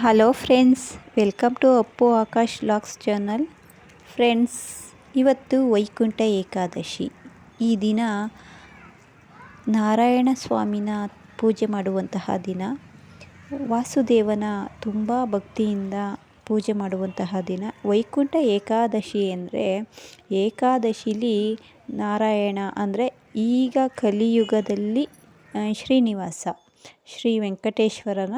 Hello friends welcome to Appu Akash LOX channel friends ಇವತ್ತು ವೈಕುಂಠ ಏಕಾದಶಿ. ಈ ದಿನ ನಾರಾಯಣ ಸ್ವಾಮಿನ ಪೂಜೆ ಮಾಡುವಂತಹ ದಿನ. ವಾಸುದೇವನ ತುಂಬ ಭಕ್ತಿಯಿಂದ ಪೂಜೆ ಮಾಡುವಂತಹ ದಿನ. ವೈಕುಂಠ ಏಕಾದಶಿ ಅಂದರೆ ಏಕಾದಶಿಲಿ ನಾರಾಯಣ ಅಂದರೆ ಈಗ ಕಲಿಯುಗದಲ್ಲಿ ಶ್ರೀನಿವಾಸ. ಶ್ರೀ ವೆಂಕಟೇಶ್ವರನ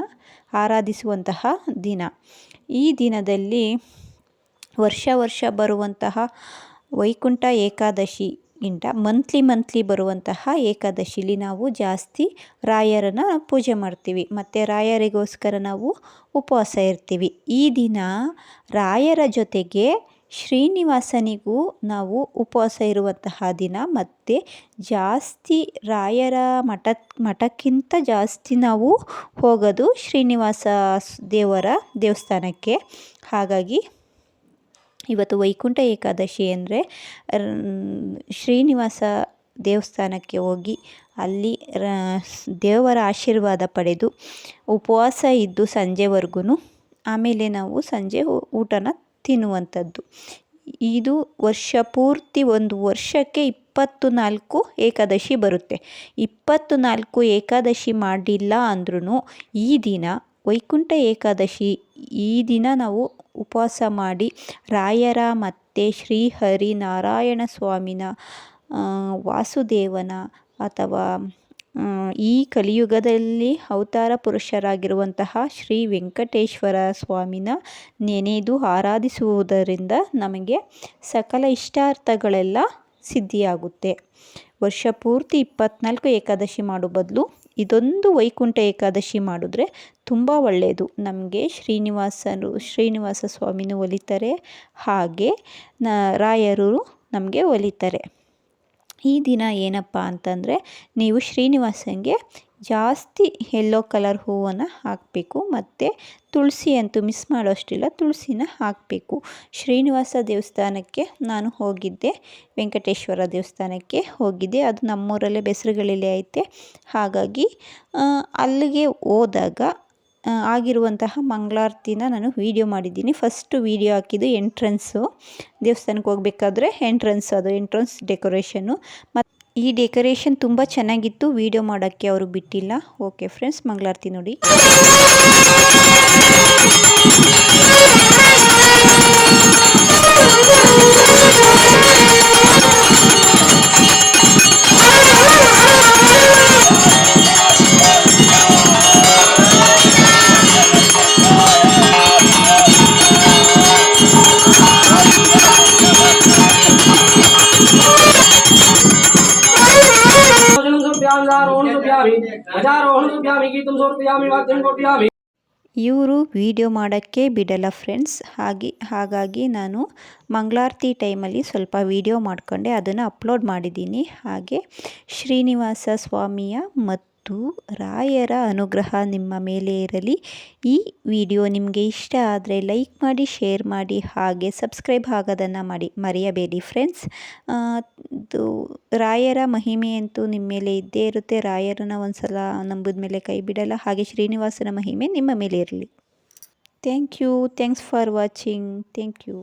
ಆರಾಧಿಸುವಂತಹ ದಿನ. ಈ ದಿನದಲ್ಲಿ ವರ್ಷ ವರ್ಷ ಬರುವಂತಹ ವೈಕುಂಠ ಏಕಾದಶಿ ಏಕಾದಶಿಗಿಂತ ಮಂತ್ಲಿ ಮಂತ್ಲಿ ಬರುವಂತಹ ಏಕಾದಶಿಲಿ ನಾವು ಜಾಸ್ತಿ ರಾಯರನ್ನು ಪೂಜೆ ಮಾಡ್ತೀವಿ. ಮತ್ತು ರಾಯರಿಗೋಸ್ಕರ ನಾವು ಉಪವಾಸ ಇರ್ತೀವಿ. ಈ ದಿನ ರಾಯರ ಜೊತೆಗೆ ಶ್ರೀನಿವಾಸನಿಗೂ ನಾವು ಉಪವಾಸ ಇರುವಂತಹ ದಿನ ಮತ್ತು ಜಾಸ್ತಿ ರಾಯರ ಮಠ, ಮಠಕ್ಕಿಂತ ಜಾಸ್ತಿ ನಾವು ಹೋಗೋದು ಶ್ರೀನಿವಾಸ ದೇವರ ದೇವಸ್ಥಾನಕ್ಕೆ. ಹಾಗಾಗಿ ಇವತ್ತು ವೈಕುಂಠ ಏಕಾದಶಿ ಅಂದರೆ ಶ್ರೀನಿವಾಸ ದೇವಸ್ಥಾನಕ್ಕೆ ಹೋಗಿ ಅಲ್ಲಿ ದೇವರ ಆಶೀರ್ವಾದ ಪಡೆದು ಉಪವಾಸ ಇದ್ದು ಸಂಜೆವರೆಗೂ ಆಮೇಲೆ ನಾವು ಸಂಜೆ ಊಟನ ತಿನ್ನುವಂಥದ್ದು. ಇದು ವರ್ಷ ಪೂರ್ತಿ ಒಂದು ವರ್ಷಕ್ಕೆ ಇಪ್ಪತ್ತು ನಾಲ್ಕು ಏಕಾದಶಿ ಬರುತ್ತೆ. ಇಪ್ಪತ್ತು ನಾಲ್ಕು ಏಕಾದಶಿ ಮಾಡಿಲ್ಲ ಅಂದ್ರೂ ಈ ದಿನ, ವೈಕುಂಠ ಏಕಾದಶಿ, ಈ ದಿನ ನಾವು ಉಪವಾಸ ಮಾಡಿ ರಾಯರ ಮತ್ತು ಶ್ರೀಹರಿ ನಾರಾಯಣ ಸ್ವಾಮಿನ ವಾಸುದೇವನ ಅಥವಾ ಈ ಕಲಿಯುಗದಲ್ಲಿ ಅವತಾರ ಪುರುಷರಾಗಿರುವಂತಹ ಶ್ರೀ ವೆಂಕಟೇಶ್ವರ ಸ್ವಾಮಿನ ನೆನೆದು ಆರಾಧಿಸುವುದರಿಂದ ನಮಗೆ ಸಕಲ ಇಷ್ಟಾರ್ಥಗಳೆಲ್ಲ ಸಿದ್ಧಿಯಾಗುತ್ತೆ. ವರ್ಷ ಪೂರ್ತಿ ಇಪ್ಪತ್ನಾಲ್ಕು ಏಕಾದಶಿ ಮಾಡೋ ಬದಲು ಇದೊಂದು ವೈಕುಂಠ ಏಕಾದಶಿ ಮಾಡಿದ್ರೆ ತುಂಬ ಒಳ್ಳೆಯದು. ನಮಗೆ ಶ್ರೀನಿವಾಸರು, ಶ್ರೀನಿವಾಸ ಸ್ವಾಮಿನೂ ಒಲಿತಾರೆ, ಹಾಗೆ ನ ರಾಯರು ನಮಗೆ ಒಲಿತಾರೆ. ಈ ದಿನ ಏನಪ್ಪ ಅಂತಂದರೆ ನೀವು ಶ್ರೀನಿವಾಸನಿಗೆ ಜಾಸ್ತಿ ಯೆಲ್ಲೋ ಕಲರ್ ಹೂವನ್ನು ಹಾಕಬೇಕು ಮತ್ತು ತುಳಸಿ ಅಂತೂ ಮಿಸ್ ಮಾಡೋಷ್ಟಿಲ್ಲ, ತುಳಸಿನ ಹಾಕಬೇಕು. ಶ್ರೀನಿವಾಸ ದೇವಸ್ಥಾನಕ್ಕೆ ನಾನು ಹೋಗಿದ್ದೆ, ವೆಂಕಟೇಶ್ವರ ದೇವಸ್ಥಾನಕ್ಕೆ ಹೋಗಿದ್ದೆ. ಅದು ನಮ್ಮೂರಲ್ಲೇ ಬೆಸರುಗಳಲ್ಲಿ ಐತೆ. ಹಾಗಾಗಿ ಅಲ್ಲಿಗೆ ಹೋದಾಗ ಆಗಿರುವಂತಹ ಮಂಗಳಾರತಿನ ನಾನು ವೀಡಿಯೋ ಮಾಡಿದ್ದೀನಿ. ಫಸ್ಟು ವೀಡಿಯೋ ಹಾಕಿದ್ದು ಎಂಟ್ರೆನ್ಸು ದೇವಸ್ಥಾನಕ್ಕೆ ಹೋಗಬೇಕಾದ್ರೆ ಎಂಟ್ರೆನ್ಸ್ ಅದು ಎಂಟ್ರೆನ್ಸ್ ಡೆಕೋರೇಷನ್ನು ಮತ್ತು ಈ ಡೆಕೋರೇಷನ್ ತುಂಬ ಚೆನ್ನಾಗಿತ್ತು. ವೀಡಿಯೋ ಮಾಡೋಕ್ಕೆ ಅವರು ಬಿಟ್ಟಿಲ್ಲ. ಓಕೆ ಫ್ರೆಂಡ್ಸ್ ಮಂಗಳಾರತಿ ನೋಡಿ. ಇವರು ವಿಡಿಯೋ ಮಾಡೋಕ್ಕೆ ಬಿಡಲ್ಲ ಫ್ರೆಂಡ್ಸ್. ಹಾಗೆ, ಹಾಗಾಗಿ ನಾನು ಮಂಗಳಾರತಿ ಟೈಮಲ್ಲಿ ಸ್ವಲ್ಪ ವಿಡಿಯೋ ಮಾಡಿಕೊಂಡೆ, ಅದನ್ನು ಅಪ್ಲೋಡ್ ಮಾಡಿದ್ದೀನಿ. ಹಾಗೆ ಶ್ರೀನಿವಾಸ ಸ್ವಾಮಿಯ ಮತ್ತು ರಾಯರ ಅನುಗ್ರಹ ನಿಮ್ಮ ಮೇಲೆ ಇರಲಿ. ಈ ವಿಡಿಯೋ ನಿಮಗೆ ಇಷ್ಟ ಆದರೆ ಲೈಕ್ ಮಾಡಿ, ಶೇರ್ ಮಾಡಿ ಹಾಗೆ ಸಬ್ಸ್ಕ್ರೈಬ್ ಆಗೋದನ್ನು ಮಾಡಿ, ಮರೆಯಬೇಡಿ ಫ್ರೆಂಡ್ಸ್. ರಾಯರ ಮಹಿಮೆ ಅಂತೂ ನಿಮ್ಮ ಮೇಲೆ ಇದ್ದೇ ಇರುತ್ತೆ. ರಾಯರನ್ನ ಒಂದು ಸಲ ನಂಬಿದ ಮೇಲೆ ಕೈ ಬಿಡಲ್ಲ. ಹಾಗೆ ಶ್ರೀನಿವಾಸನ ಮಹಿಮೆ ನಿಮ್ಮ ಮೇಲೆ ಇರಲಿ. Thank you thanks for watching thank you